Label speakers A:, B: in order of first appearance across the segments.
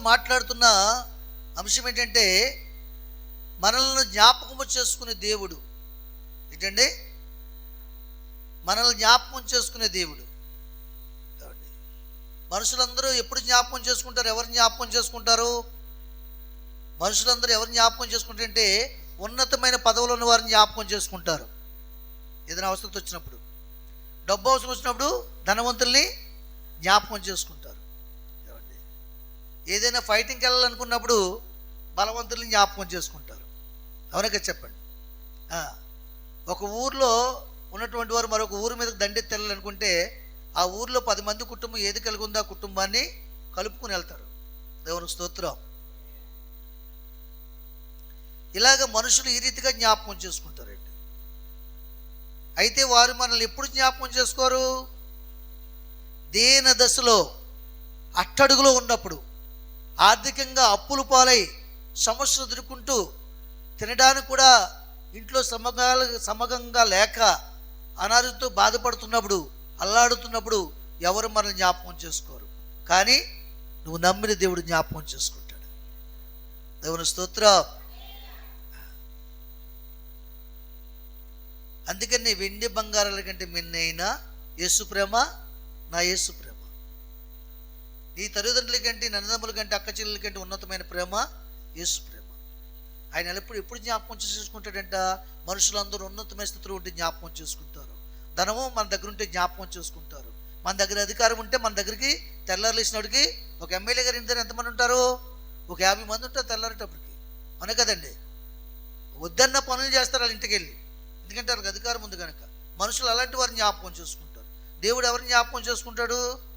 A: మాట్లాడుతున్న అంశం ఏంటంటే మనల్ని జ్ఞాపకము చేసుకునే దేవుడు. ఏంటండి? మనల్ని జ్ఞాపకం చేసుకునే దేవుడు? మనుషులందరూ ఎప్పుడు జ్ఞాపకం చేసుకుంటారు? ఎవరు జ్ఞాపకం చేసుకుంటారు? మనుషులందరూ ఎవరు జ్ఞాపకం చేసుకుంటారంటే ఉన్నతమైన పదవులు ఉన్న వారిని జ్ఞాపకం చేసుకుంటారు. ఏదైనా అవసరం వచ్చినప్పుడు. డబ్బు అవసరం వచ్చినప్పుడు ధనవంతుల్ని జ్ఞాపకం చేసుకుంటారు. ఏదైనా ఫైటింగ్కి వెళ్ళాలనుకున్నప్పుడు బలవంతుల్ని జ్ఞాపకం చేసుకుంటారు. అవునా చెప్పండి? ఒక ఊర్లో ఉన్నటువంటి వారు మరొక ఊరి మీద దండెత్తి వెళ్ళాలనుకుంటే ఆ ఊర్లో పది మంది కుటుంబం ఏది కలిగి ఉందో ఆ కుటుంబాన్ని కలుపుకుని వెళ్తారు. దేవుని స్తోత్రం. ఇలాగ మనుషులు ఈ రీతిగా జ్ఞాపకం చేసుకుంటారండి. అయితే వారు మనల్ని ఎప్పుడు జ్ఞాపకం చేసుకోరు? దేన దశలో అట్టడుగులో ఉన్నప్పుడు. ఆర్థికంగా అప్పులు పాలై సమస్యలు ఎదుర్కొంటూ తినడానికి కూడా ఇంట్లో సమగాల సమగంగా లేక అనారోగ్యంతో బాధపడుతున్నప్పుడు అల్లాడుతున్నప్పుడు ఎవరు మనల్ని జ్ఞాపకం చేసుకోరు. కానీ నువ్వు నమ్మిన దేవుడు జ్ఞాపకం చేసుకుంటాడు. దేవుని స్తోత్ర. అందుకని వెండి బంగారాల కంటే మిన్నైనా యేసు ప్రేమ నా యేసు ప్రేమ నీ తల్లిదండ్రుల కంటే నన్నదమ్ముల కంటే అక్క చెల్లెల కంటే ఉన్నతమైన ప్రేమ? యేసు ప్రేమ. ఆయన ఎప్పుడు ఎప్పుడు జ్ఞాపకం చేసుకుంటాడంట? మనుషులందరూ ఉన్నతమైన స్థితిలో ఉంటే జ్ఞాపకం చేసుకుంటారు. ధనము మన దగ్గర ఉంటే జ్ఞాపకం చేసుకుంటారు. మన దగ్గర అధికారం ఉంటే మన దగ్గరికి తెల్లారులేసినోడికి ఒక ఎమ్మెల్యే గారి ఇంటి దగ్గర ఎంతమంది ఉంటారు? ఒక యాభై మంది ఉంటారు తెల్లారేటప్పటికి. అవునా కదండి? వద్దన్న పనులు చేస్తారు వాళ్ళ ఇంటికి వెళ్ళి. ఎందుకంటే వాళ్ళకి అధికారం ఉంది కనుక. మనుషులు అలాంటి వారిని జ్ఞాపకం చేసుకుంటారు. దేవుడు ఎవరిని జ్ఞాపకం చేసుకుంటాడు?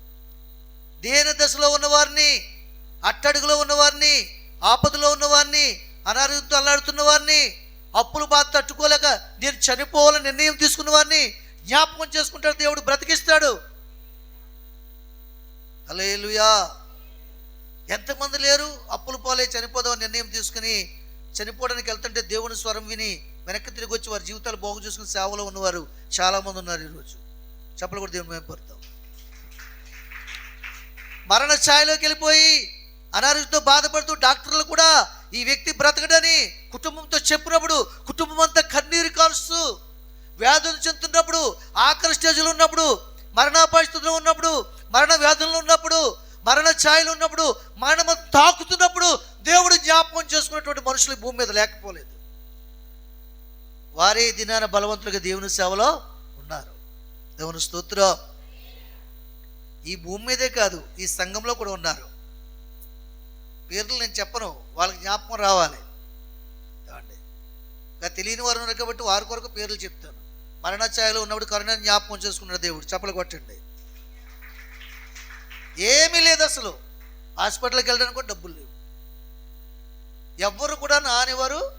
A: దీన దశలో ఉన్నవారిని? అట్టడుగులో ఉన్నవారిని? ఆపదలో ఉన్నవారిని? అనారోగ్యంతో అల్లాడుతున్న వారిని? అప్పులు బాధ తట్టుకోలేక నేను చనిపోవాలని నిర్ణయం తీసుకున్న వారిని జ్ఞాపకం చేసుకుంటాడు దేవుడు బ్రతికిస్తాడు. అలేలుయా ఎంతమంది లేరు? అప్పులు పోలే చనిపోదామని నిర్ణయం తీసుకుని చనిపోవడానికి వెళ్తుంటే దేవుని స్వరం విని వెనక్కి తిరిగి వచ్చి వారి జీవితాలు బాగు చేసుకుని సేవలో ఉన్నవారు చాలామంది ఉన్నారు ఈరోజు. చెప్పలు కూడా దేవుని మేము పడతాం మరణ ఛాయలోకి వెళ్ళిపోయి అనారోగ్యంతో బాధపడుతూ డాక్టర్లు కూడా ఈ వ్యక్తి బ్రతకడని కుటుంబంతో చెప్పినప్పుడు కుటుంబం అంతా కన్నీరు కాలుస్తూ వ్యాధులు చెందుతున్నప్పుడు ఆఖరి స్టేజ్లో ఉన్నప్పుడు మరణాపరిస్థితిలో ఉన్నప్పుడు మరణ వ్యాధుల్లో ఉన్నప్పుడు మరణ ఛాయలు ఉన్నప్పుడు మరణం తాకుతున్నప్పుడు దేవుడు జ్ఞాపకం చేసుకున్నటువంటి మనుషులు భూమి మీద లేకపోలేదు. వారే దినాన బలవంతులుగా దేవుని సేవలో ఉన్నారు. దేవుని స్తోత్రం. ఈ భూమి మీదే కాదు ఈ సంఘంలో కూడా ఉన్నారు. పేర్లు నేను చెప్పను వాళ్ళకి జ్ఞాపకం రావాలి. ఏమండి ఇంకా తెలియని వారు ఉన్నారు కాబట్టి వారి కొరకు పేర్లు చెప్తాను. మరణఛాయలో ఉన్నప్పుడు కరుణ జ్ఞాపకం చేసుకున్నాడు దేవుడు చెప్పలు కొట్టండి. ఏమీ లేదు అసలు. హాస్పిటల్కి వెళ్ళడానికి కూడా డబ్బులు లేవు. ఎవ్వరు కూడా నానివారు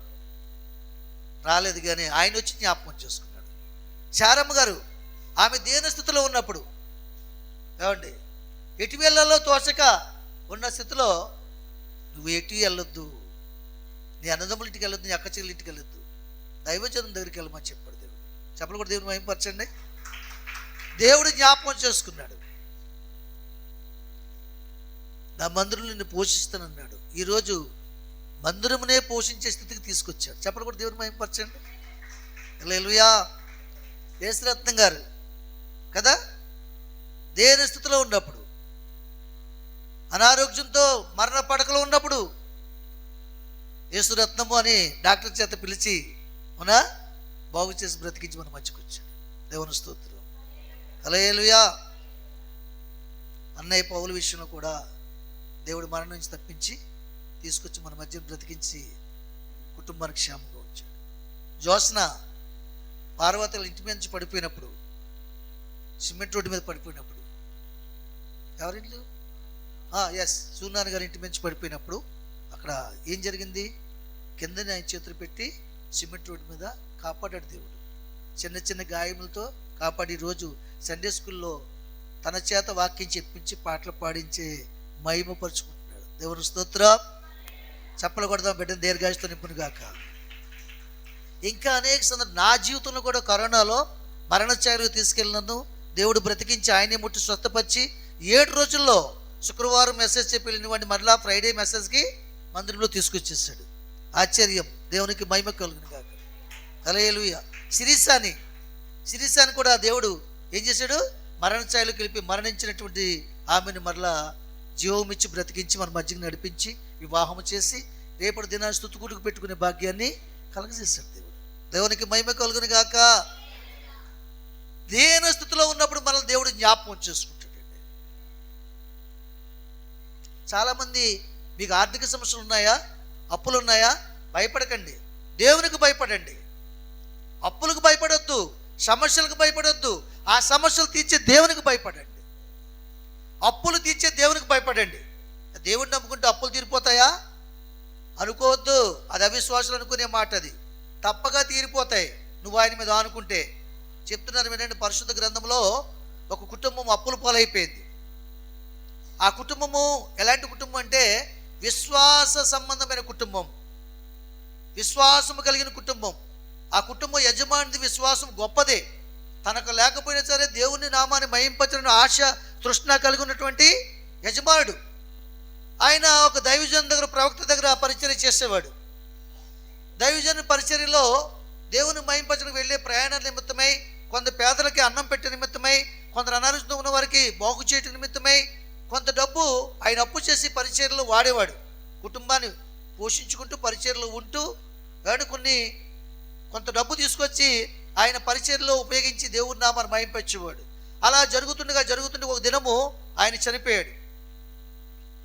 A: రాలేదు కానీ ఆయన వచ్చి జ్ఞాపకం చేసుకున్నాడు. శారమ్మ గారు ఆమె దేని స్థితిలో ఉన్నప్పుడు ఏమండి? ఎటు వెళ్ళాలో తోచక ఉన్న స్థితిలో నువ్వు ఎటు వెళ్ళొద్దు. నీ అన్నదమ్ముల ఇంటికి వెళ్ళొద్దు నీ అక్క చెల్లి ఇంటికి వెళ్ళొద్దు. దైవజనం దగ్గరికి వెళ్ళమని చెప్పాడు దేవుడు. చెప్పలు కూడా దేవుని మహింపరచండి. దేవుడు జ్ఞాపకం చేసుకున్నాడు. నా మందిరం నిన్ను పోషిస్తానన్నాడు. ఈరోజు మందిరమునే పోషించే స్థితికి తీసుకొచ్చాడు. చెప్పలు కూడా దేవుని మహింపరచండి. ఎలుయా దేశరత్నం గారు. కదా? దేని స్థితిలో ఉన్నప్పుడు? అనారోగ్యంతో మరణ పడకలో ఉన్నప్పుడు? యేసురత్నము అని డాక్టర్ చేత పిలిచి అవునా? బాగు చేసి బ్రతికించి మన మధ్యకొచ్చాడు దేవుని స్తోత్రం. కలయేలుయా అన్నయ్య పౌల విషయంలో కూడా దేవుడు మరణం నుంచి తప్పించి తీసుకొచ్చి మన మధ్య బ్రతికించి కుటుంబానికి క్షేమంగా ఉంచాడు. జోస్న పార్వతుల ఇంటి మీద నుంచి పడిపోయినప్పుడు సిమెంట్ రోడ్డు మీద పడిపోయినప్పుడు ఎవరింట్లో ఎస్ సూర్యనారాయణ గారి ఇంటి నుంచి పడిపోయినప్పుడు అక్కడ ఏం జరిగింది? కిందని ఆయన చేతులు పెట్టి సిమెంట్ రోడ్డు మీద కాపాడాడు దేవుడు. చిన్న చిన్న గాయములతో కాపాడి రోజు సండే స్కూల్లో తన చేత వాక్యం చెప్పించి పాటలు పాడించే మహిమపరుచుకుంటున్నాడు. దేవుని స్తోత్రం. చెప్పలు కొడదాం బిడ్డను దీర్ఘాయుస్తో నింపును గాక. ఇంకా అనేక సందర్భం నా జీవితంలో కూడా కరోనాలో మరణఛాయలు తీసుకెళ్ళినను దేవుడు బ్రతికించి ఆయనే ముట్టి స్వస్థపరిచి ఏడు రోజుల్లో శుక్రవారం మెసేజ్ చెప్పి వెళ్ళినవాడిని మరలా ఫ్రైడే మెసేజ్కి మందిరంలో తీసుకొచ్చేసాడు. ఆశ్చర్యం. దేవునికి మహిమ కలుగును కాక అలయలుయ సిరిసాని సిరిసాని కూడా దేవుడు ఏం చేశాడు? మరణ కలిపి మరణించినటువంటి ఆమెను మరలా జీవమిచ్చి బ్రతికించి మన మధ్యకి నడిపించి వివాహం చేసి రేపటి దినాన్ని స్థుతుకుడుకు పెట్టుకునే భాగ్యాన్ని కలగజేశాడు దేవుడు. దేవునికి మహిమ కలుగును గాక. దేని స్థితిలో ఉన్నప్పుడు మనల్ని దేవుడు జ్ఞాపకం చేసుకుంటాడు. చాలామంది మీకు ఆర్థిక సమస్యలు ఉన్నాయా? అప్పులు ఉన్నాయా భయపడకండి. దేవునికి భయపడండి. అప్పులకు భయపడొద్దు సమస్యలకు భయపడొద్దు. ఆ సమస్యలు తీర్చే దేవునికి భయపడండి. అప్పులు తీర్చే దేవునికి భయపడండి. దేవుడిని నమ్ముకుంటే అప్పులు తీరిపోతాయా? అనుకోవద్దు. అది అవిశ్వాసులు అనుకునే మాట అది తప్పగా తీరిపోతాయి. నువ్వు ఆయన మీద ఆనుకుంటే. చెప్తున్నారు ఏంటంటే పరిశుద్ధ గ్రంథంలో ఒక కుటుంబం అప్పుల పాలైపోయింది. ఆ కుటుంబము ఎలాంటి కుటుంబం అంటే విశ్వాస సంబంధమైన కుటుంబం. విశ్వాసము కలిగిన కుటుంబం. ఆ కుటుంబం యజమానిది విశ్వాసం గొప్పదే. తనకు లేకపోయినా సరే దేవుని నామాన్ని మహింపచని ఆశ తృష్ణ కలిగి ఉన్నటువంటి యజమానుడు. ఆయన ఒక దైవజన్ దగ్గర ప్రవక్త దగ్గర పరిచర్య చేసేవాడు. దైవజన్ పరిచర్యలో దేవుని మహింపచనకు వెళ్ళే ప్రయాణ నిమిత్తమై కొంత పేదలకి అన్నం పెట్టే నిమిత్తమై కొందరు అనారోగ్యంతో ఉన్న వారికి బాగు చేయటం నిమిత్తమై కొంత డబ్బు ఆయన అప్పు చేసి పరిచర్లు వాడేవాడు. కుటుంబాన్ని పోషించుకుంటూ పరిచర్లు ఉంటూ వాడు కొన్ని కొంత డబ్బు తీసుకొచ్చి ఆయన పరిచర్లో ఉపయోగించి దేవుడి నామాన్ని మహింపచ్చేవాడు అలా జరుగుతుండగా జరుగుతుండగా ఒక దినము ఆయన చనిపోయాడు.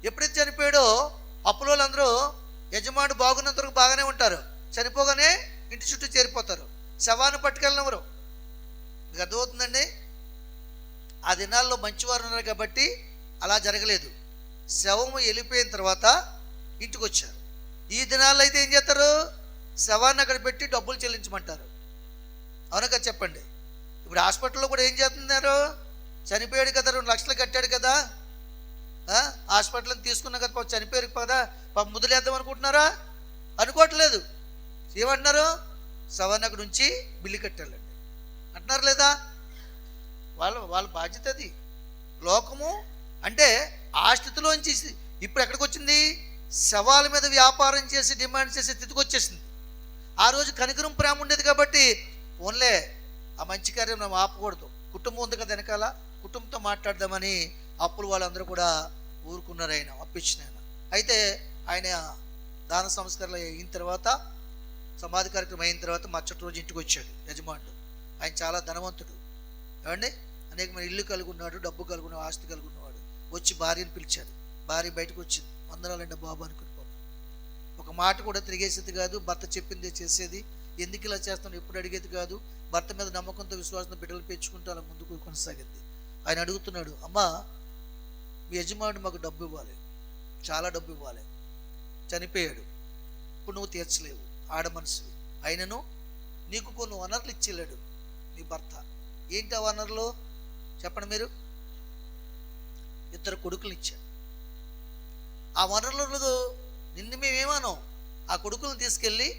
A: ఎప్పుడైతే చనిపోయాడో అప్పులో అందరూ యజమాని బాగున్నంత వరకు బాగానే ఉంటారు. చనిపోగానే ఇంటి చుట్టూ చేరిపోతారు. శవాన్ని పట్టుకెళ్ళినవరు మీకు అర్థమవుతుందండి? ఆ దినాల్లో మంచివారు ఉన్నారు కాబట్టి అలా జరగలేదు. శవము వెళ్ళిపోయిన తర్వాత ఇంటికి వచ్చారు ఈ దినాల్లో అయితే ఏం చేస్తారు? శవాన్ని అక్కడ పెట్టి డబ్బులు చెల్లించమంటారు. అవునక చెప్పండి. ఇప్పుడు హాస్పిటల్లో కూడా ఏం చేస్తున్నారు? చనిపోయాడు కదా రెండు లక్షలు కట్టాడు కదా. హాస్పిటల్ని హాస్పిటల్కి తీసుకున్నా కదా చనిపోయారు కదా పాపం అనుకుంటున్నారా? అనుకోవట్లేదు. ఏమంటున్నారు? శవాన్ని అక్కడ ఉంచి బిల్లు కట్టాలండి. అంటున్నారు లేదా? వాళ్ళ వాళ్ళ బాధ్యత అది. లోకము అంటే ఆ స్థితిలోంచి ఇప్పుడు ఎక్కడికి వచ్చింది? శవాల మీద వ్యాపారం చేసి డిమాండ్ చేసే స్థితికి వచ్చేసింది. ఆ రోజు కనికరం ప్రేమ ఉండేది కాబట్టి ఓన్లే ఆ మంచి కార్యం మనం ఆపకూడదు. కుటుంబం ఉంది కదా వెనకాల కుటుంబంతో మాట్లాడదామని అప్పులు వాళ్ళందరూ కూడా ఊరుకున్నారు ఆయన అప్పించిన ఆయన. అయితే ఆయన దాన సంస్కరణ అయిన తర్వాత సమాధి కార్యక్రమం అయిన తర్వాత మచ్చటి రోజు ఇంటికి వచ్చాడు యజమానుడు. ఆయన చాలా ధనవంతుడు. ఏమండి? అనేకమైన ఇల్లు కలుగున్నాడు డబ్బు కలుగున్నాడు ఆస్తి కలుగున్నాడు. వచ్చి భార్యను పిలిచాడు. భార్య బయటకు వచ్చింది. వందనాలండి బాబు అనుకుని పాపం. ఒక మాట కూడా తిరిగేసేది కాదు. భర్త చెప్పిందే చేసేది. ఎందుకు ఇలా చేస్తాను ఎప్పుడు అడిగేది కాదు. భర్త మీద నమ్మకంతో విశ్వాసంతో బిడ్డలు పెంచుకుంటూ అలా ముందుకు కొనసాగింది. ఆయన అడుగుతున్నాడు అమ్మా మీ యజమానుడు మాకు డబ్బు ఇవ్వాలి. చాలా డబ్బు ఇవ్వాలి. చనిపోయాడు. ఇప్పుడు నువ్వు తీర్చలేవు. ఆడ మనసువి. అయినను నీకు కొన్ని వనరులు ఇచ్చేళ్ళాడు నీ భర్త. ఏంటి ఆ వనరులు? చెప్పండి మీరు. ఇద్దరు కొడుకులు ఇచ్చాడు ఆ వనరులు నిన్ను మేమేమన్నాం ఆ కొడుకులను తీసుకెళ్ళి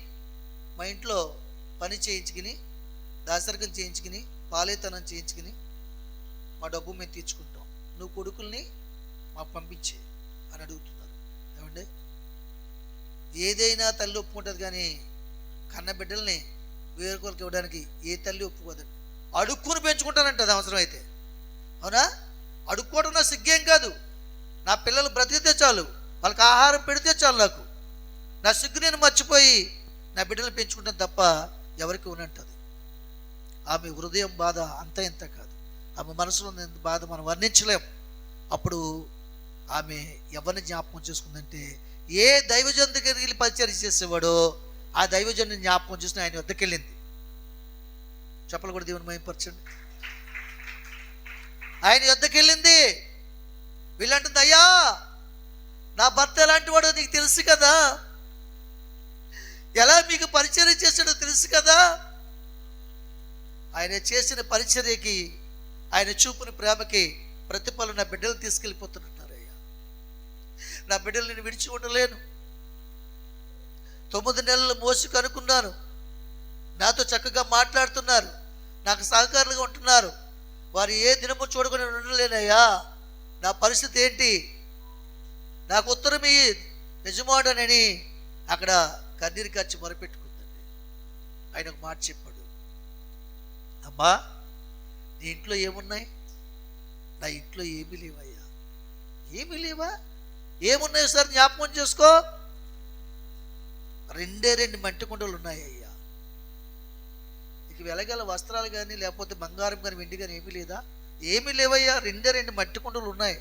A: మా ఇంట్లో పని చేయించుకుని దాసరికం చేయించుకుని పాలేతనం చేయించుకుని మా డబ్బు మేము తీర్చుకుంటాం. నువ్వు కొడుకుల్ని మాకు పంపించే అని అడుగుతున్నారు. ఏమండి? ఏదైనా తల్లి ఒప్పుకుంటుంది కానీ కన్న బిడ్డల్ని వేరొకరికి ఇవ్వడానికి ఏ తల్లి ఒప్పుకోదండి అడుక్కుని పెంచుకుంటానంట అది అవసరం అయితే అవునా? అడుక్కోవడం నా సిగ్గేం కాదు. నా పిల్లలు బ్రతికితే చాలు. వాళ్ళకి ఆహారం పెడితే చాలు నాకు. నా సిగ్గు నేను మర్చిపోయి నా బిడ్డలు పెంచుకుంటాను తప్ప ఎవరికి ఉన్నట్టుంది ఆమె హృదయం బాధ అంత ఇంత కాదు. ఆమె మనసులో ఉన్న బాధ మనం వర్ణించలేం. అప్పుడు ఆమె ఎవరిని జ్ఞాపకం చేసుకుందంటే ఏ దైవజన్ దగ్గరికి వెళ్ళి పరిచయం చేసేవాడో ఆ దైవజన్ని జ్ఞాపకం చేసుకుని ఆయన వద్దకెళ్ళింది. చెప్పలు కూడా దేవుని మయంపరచండి ఆయన వద్దకు వెళ్ళింది వీళ్ళంటుంది అయ్యా నా భర్త ఎలాంటి వాడో నీకు తెలుసు కదా. ఎలా మీకు పరిచర్య చేశాడో తెలుసు కదా. ఆయన చేసిన పరిచర్యకి ఆయన చూపిన ప్రేమకి ప్రతిఫలం నా బిడ్డలు తీసుకెళ్ళిపోతున్నట్టారయ్యా నా బిడ్డలు నేను విడిచి ఉండలేను. తొమ్మిది నెలలు మోసి కనుక్కున్నాను. నాతో చక్కగా మాట్లాడుతున్నారు. నాకు సహకారులుగా ఉంటున్నారు. వారు ఏ దినము చూడకుండా ఉండలేనయ్యా. నా పరిస్థితి ఏంటి? నాకు ఉత్తరం ఇయ్యి. నిజమాడనని అక్కడ కన్నీరు ఖర్చు మొరపెట్టుకుందండి. ఆయన ఒక మాట చెప్పాడు. అమ్మా నీ ఇంట్లో ఏమున్నాయి? నా ఇంట్లో ఏమీ లేవయ్యా. ఏమీ లేవా? ఏమున్నాయి సార్ జ్ఞాపకం చేసుకో. రెండే రెండు మట్టి కుండలు ఉన్నాయి నీకు వెలగల వస్త్రాలు కానీ లేకపోతే బంగారం కానీ వెండి కానీ ఏమీ లేదా? ఏమీ లేవయ్యా. రెండే రెండు మట్టి కుండలు ఉన్నాయి.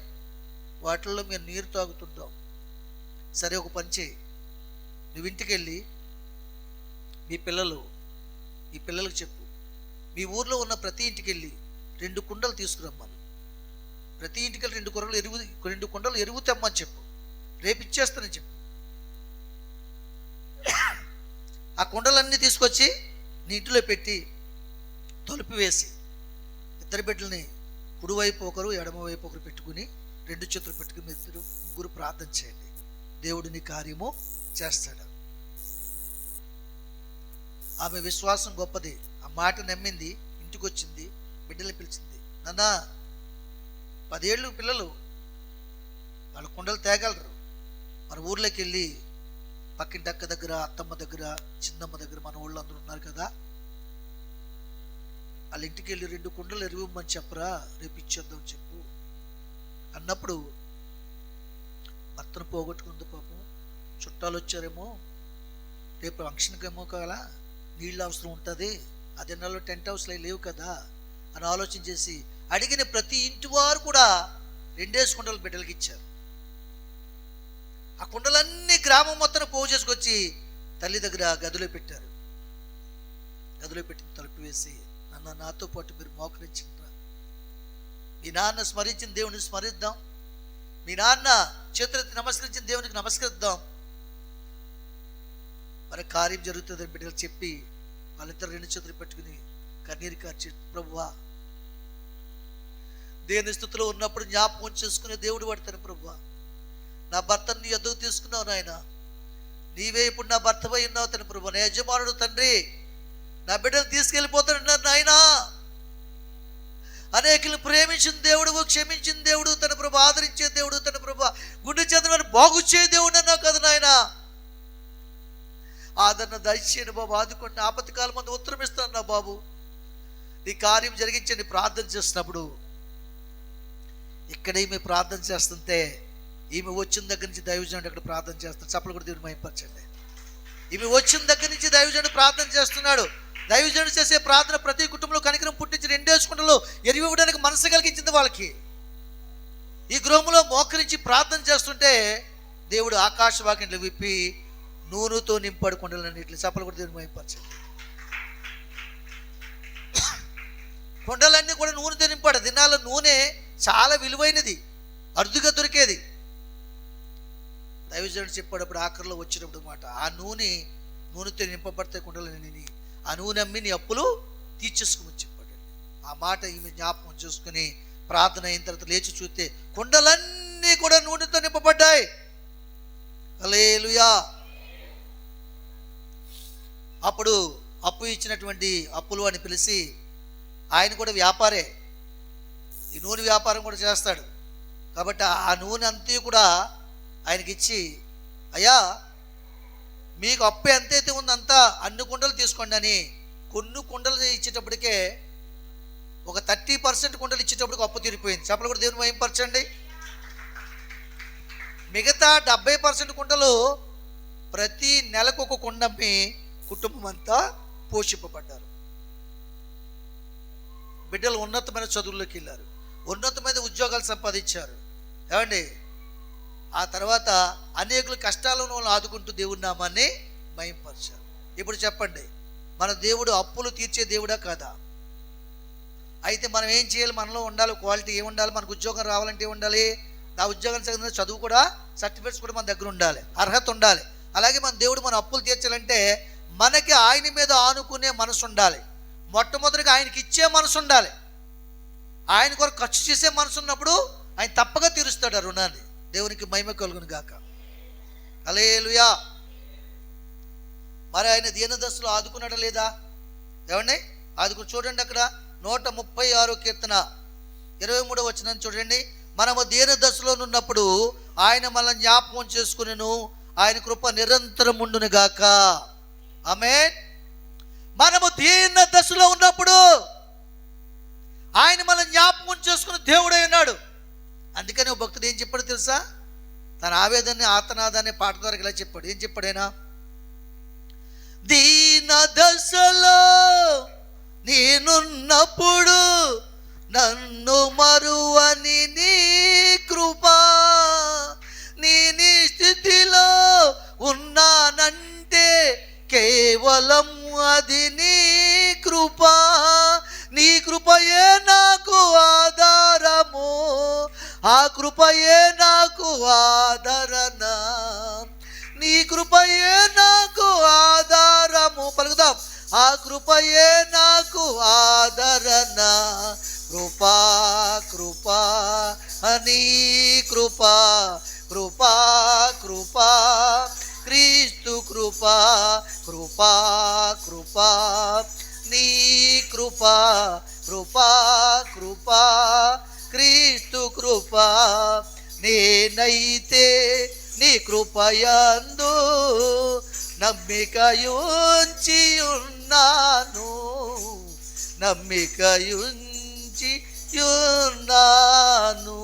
A: వాటిల్లో మేము నీరు తాగుతుంటాం. సరే ఒక పని చేయి. నువ్వు ఇంటికి వెళ్ళి మీ పిల్లలు ఈ పిల్లలకు చెప్పు. మీ ఊర్లో ఉన్న ప్రతి ఇంటికి వెళ్ళి రెండు కుండలు తీసుకురమ్మను. ప్రతి ఇంటికి వెళ్ళి రెండు కుర్రలు ఎరువు రెండు కుండలు ఎరువు తెమ్మని చెప్పు. రేపు ఇచ్చేస్తానని చెప్పు. ఆ కుండలన్నీ తీసుకొచ్చి నీటిలో పెట్టి తలుపు వేసి ఇద్దరు బిడ్డల్ని కుడివైపు ఒకరు ఎడమవైపు ఒకరు పెట్టుకుని రెండు చేతులు పెట్టుకుని ఇద్దరు ముగ్గురు ప్రార్థన చేయండి. దేవుడిని కార్యము చేస్తాడు. ఆమె విశ్వాసం గొప్పది. ఆ మాట నమ్మింది ఇంటికి వచ్చింది బిడ్డలు పిలిచింది. నాన్న పదేళ్ళు పిల్లలు వాళ్ళ కుండలు తేగలరు. మన ఊర్లోకి వెళ్ళి పక్కింటక్క దగ్గర అత్తమ్మ దగ్గర చిన్నమ్మ దగ్గర మన వాళ్ళు అందరూ ఉన్నారు కదా. వాళ్ళ ఇంటికి వెళ్ళి రెండు కుండలు ఎరువమ్మని చెప్పరా? రేపు ఇచ్చేద్దాం చెప్పు. అన్నప్పుడు భర్తను పోగొట్టుకుంది పాపం. చుట్టాలు వచ్చారేమో. రేపు ఫంక్షన్కి ఏమో కదా నీళ్ళు అవసరం ఉంటుంది. అదే నెలలో టెంట్ హౌస్లో లేవు కదా. అని ఆలోచన చేసి అడిగిన ప్రతి ఇంటి వారు కూడా రెండేసి కుండలు బిడ్డలకి ఇచ్చారు. ఆ కుండలన్నీ గ్రామం మొత్తం పోగు చేసుకొచ్చి తల్లి దగ్గర గదిలో పెట్టారు. గదిలో పెట్టిన తలుపు వేసి నన్న నాతో పాటు మీరు మోకరించరా మీ నాన్న స్మరించిన దేవుని స్మరిద్దాం. మీ నాన్న చేతులెత్తి నమస్కరించిన దేవునికి నమస్కరిద్దాం. మరి కార్యం జరుగుతుందని బిడ్డలు చెప్పి వాళ్ళిద్దరు రెండు చేతులు పెట్టుకుని కన్నీరు కార్చి ప్రభువా దేని స్థితిలో ఉన్నప్పుడు జ్ఞాపకం చేసుకునే దేవుడు పడతాను ప్రభువా. నా భర్తను నీ ఎదుగు తీసుకున్నావు నాయన. నీవే ఇప్పుడు నా భర్తపై ఉన్నావు తన ప్రభు నా యజమానుడు తండ్రి. నా బిడ్డను తీసుకెళ్ళిపోతాడు నాయనా. అనేకులు ప్రేమించిన దేవుడు క్షమించిన దేవుడు తన ప్రభు ఆదరించే దేవుడు తన ప్రభు గుండె చెందిన బాగు చే దేవుడు అన్నావు కదా నాయన. ఆదరణ దయచేయండి బాబు ఆదుకోండి ఆపత్తి కాలం మంది ఉత్తరం ఇస్తాను బాబు. నీ కార్యం జరిగించండి ప్రార్థన చేస్తున్నప్పుడు. ఇక్కడే మేము ప్రార్థన చేస్తుంటే ఈమె వచ్చిన దగ్గర నుంచి దైవజనుడు అక్కడ ప్రార్థన చేస్తాడు చప్పలు కూడా దేవుడు మహింపరచండి. ఈమె వచ్చిన దగ్గర నుంచి దైవజనుడు ప్రార్థన చేస్తున్నాడు. దైవజనుడు చేసే ప్రార్థన ప్రతి కుటుంబంలో కనికరం పుట్టించి రెండేసుకుంటలో ఎరివివ్వడానికి మనసు కలిగించింది వాళ్ళకి. ఈ గృహంలో మోకరించి ప్రార్థన చేస్తుంటే దేవుడు ఆకాశ వాకింట్లు విప్పి నూనెతో నింపాడు కొండలన్నింటిని చప్పలు కూడా దేవుడు మహింపరచండి. కొండలన్నీ కూడా నూనెతో నింపాడు. దినాల నూనె చాలా విలువైనది. అరుదుగా దొరికేది. దైవజనుడు చెప్పేటప్పుడు ఆఖరిలో వచ్చినప్పుడు మాట ఆ నూనె నూనెతో నింపబడితే నేను ఆ నూనె అమ్మి నీ అప్పులు తీర్చేసుకోమని చెప్పాడు. ఆ మాట ఈమె జ్ఞాపకం చేసుకుని ప్రార్థన అయిన తర్వాత లేచి చూస్తే కుండలన్నీ కూడా నూనెతో నింపబడ్డాయి. అలేలుయా అప్పుడు అప్పు ఇచ్చినటువంటి అప్పులు అని పిలిచి ఆయన కూడా వ్యాపారే. ఈ నూనె వ్యాపారం కూడా చేస్తాడు. కాబట్టి ఆ నూనె అంతా కూడా ఆయనకి ఇచ్చి అయ్యా మీకు అప్పు ఎంతైతే ఉందో అంతా అన్ని కుండలు తీసుకోండి అని కొన్ని కుండలు ఇచ్చేటప్పటికే ఒక థర్టీ పర్సెంట్ కుండలు ఇచ్చేటప్పటికి అప్పు తీరిపోయింది. చెప్పలు కూడా దేవుని మహింపరచండి. మిగతా డెబ్బై పర్సెంట్ కుండలు ప్రతి నెలకు ఒక కుండమ్మి కుటుంబం అంతా పోషింపబడ్డారు. బిడ్డలు ఉన్నతమైన చదువుల్లోకి వెళ్ళారు. ఉన్నతమైన ఉద్యోగాలు సంపాదించారు. ఏమండి? ఆ తర్వాత అనేకులు కష్టాలను వాళ్ళు ఆదుకుంటూ దేవుడి నామాన్ని మయంపరిచారు ఇప్పుడు చెప్పండి మన దేవుడు అప్పులు తీర్చే దేవుడా కాదా? అయితే మనం ఏం చేయాలి? మనలో ఉండాలి క్వాలిటీ ఏమి ఉండాలి? మనకు ఉద్యోగం రావాలంటే ఏమి ఉండాలి? నా ఉద్యోగం చదివిన చదువు కూడా సర్టిఫికేట్స్ కూడా మన దగ్గర ఉండాలి అర్హత ఉండాలి. అలాగే మన దేవుడు మన అప్పులు తీర్చాలంటే మనకి ఆయన మీద ఆనుకునే మనసు ఉండాలి. మొట్టమొదటిగా ఆయనకి ఇచ్చే మనసు ఉండాలి. ఆయన కొరకు ఖర్చు చేసే మనసు ఉన్నప్పుడు ఆయన తప్పగా తీరుస్తాడు ఆ రుణాన్ని. దేవునికి మహిమ కలుగును గాక. అలేలుయా మరి ఆయన దీన దశలో ఆదుకున్నాడా లేదా? ఏమండి? ఆదుకు చూడండి అక్కడ నూట ముప్పై ఆరో కీర్తన. ఇరవై మూడో వచ్చిన చూడండి. మనము దీన దశలో ఉన్నప్పుడు ఆయన మన జ్ఞాపకం చేసుకునేను. ఆయన కృప నిరంతరం ఉండును గాక. ఆమె మనము దీన దశలో ఉన్నప్పుడు ఆయన మనల్ని జ్ఞాపకం చేసుకుని దేవుడై ఉన్నాడు. అందుకని ఓ భక్తుడు ఏం చెప్పాడు తెలుసా? తన ఆవేదనని ఆతనాదాన్ని పాట ద్వారా ఇలా చెప్పాడు. ఏం చెప్పాడైనా దీన దశలో నేనున్నప్పుడు నన్ను మరువని నీ ఆ కృపయే నాకు ఆదరణ. నీ కృపయే నాకు ఆధారము. పలుకుదాం. ఆ కృపయే నాకు ఆదరణ. కృపా కృపా అని కృపా కృపా కృపా క్రీస్తు కృపా కృపా కృపా నీ కృపా కృపా కృపా క్రీస్తు కృప నేనైతే నీ కృపయందు నమ్మికయుంచి ఉన్నాను నమ్మికయుంచి ఉన్నాను